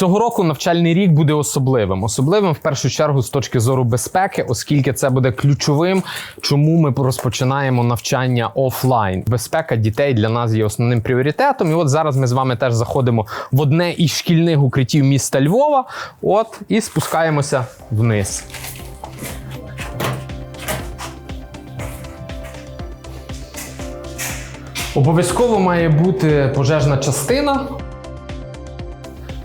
Цього року навчальний рік буде особливим. Особливим в першу чергу з точки зору безпеки, оскільки це буде ключовим, чому ми розпочинаємо навчання офлайн. Безпека дітей для нас є основним пріоритетом. І от зараз ми з вами теж заходимо в одне із шкільних укриттів міста Львова. От і спускаємося вниз. Обов'язково має бути пожежна частина.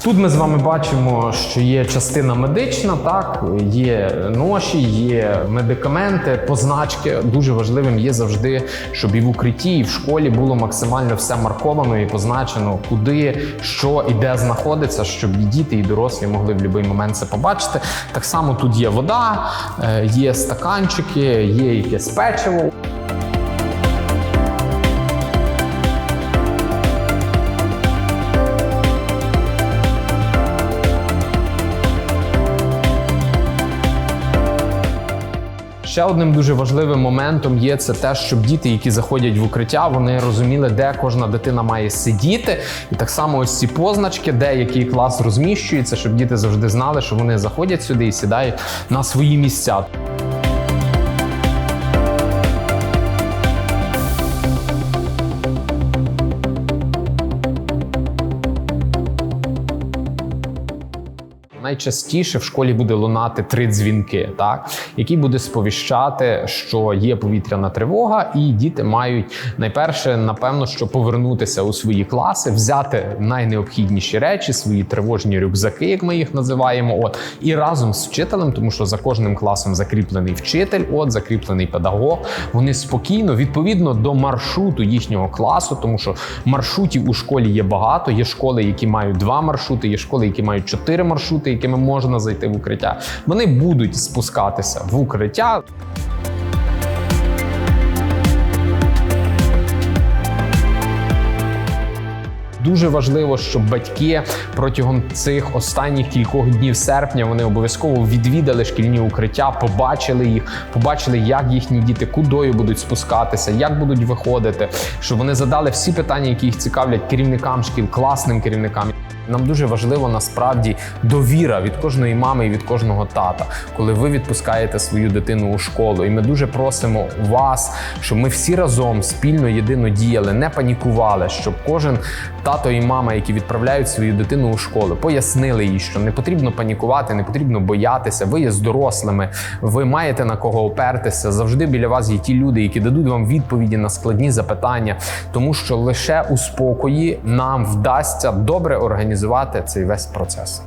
Тут ми з вами бачимо, що є частина медична, так є ноші, є медикаменти, позначки. Дуже важливим є завжди, щоб і в укритті, і в школі було максимально все марковано і позначено, куди, що і де знаходиться, щоб і діти, і дорослі могли в будь-який момент це побачити. Так само тут є вода, е, є стаканчики, є якесь печиво. Ще одним дуже важливим моментом є це те, щоб діти, які заходять в укриття, вони розуміли, де кожна дитина має сидіти. І так само ось ці позначки, де який клас розміщується, щоб діти завжди знали, що вони заходять сюди і сідають на свої місця. Найчастіше в школі буде лунати три дзвінки, так які буде сповіщати, що є повітряна тривога, і діти мають найперше, напевно, що повернутися у свої класи, взяти найнеобхідніші речі, свої тривожні рюкзаки, як ми їх називаємо. От і разом з вчителем, тому що за кожним класом закріплений вчитель, от закріплений педагог. Вони спокійно, відповідно до маршруту їхнього класу, тому що маршрутів у школі є багато. Є школи, які мають два маршрути, є школи, які мають чотири маршрути, якими можна зайти в укриття. Вони будуть спускатися в укриття. Дуже важливо, щоб батьки протягом цих останніх кількох днів серпня вони обов'язково відвідали шкільні укриття, побачили їх, побачили, як їхні діти кудою будуть спускатися, як будуть виходити, щоб вони задали всі питання, які їх цікавлять керівникам шкіл, класним керівникам. Нам дуже важливо насправді довіра від кожної мами і від кожного тата, коли ви відпускаєте свою дитину у школу. І ми дуже просимо вас, щоб ми всі разом спільно єдино діяли, не панікували, щоб кожен тато і мама, які відправляють свою дитину у школу, пояснили їй, що не потрібно панікувати, не потрібно боятися. Ви є з дорослими, ви маєте на кого опертися. Завжди біля вас є ті люди, які дадуть вам відповіді на складні запитання, тому що лише у спокої нам вдасться добре організувати цей весь процес.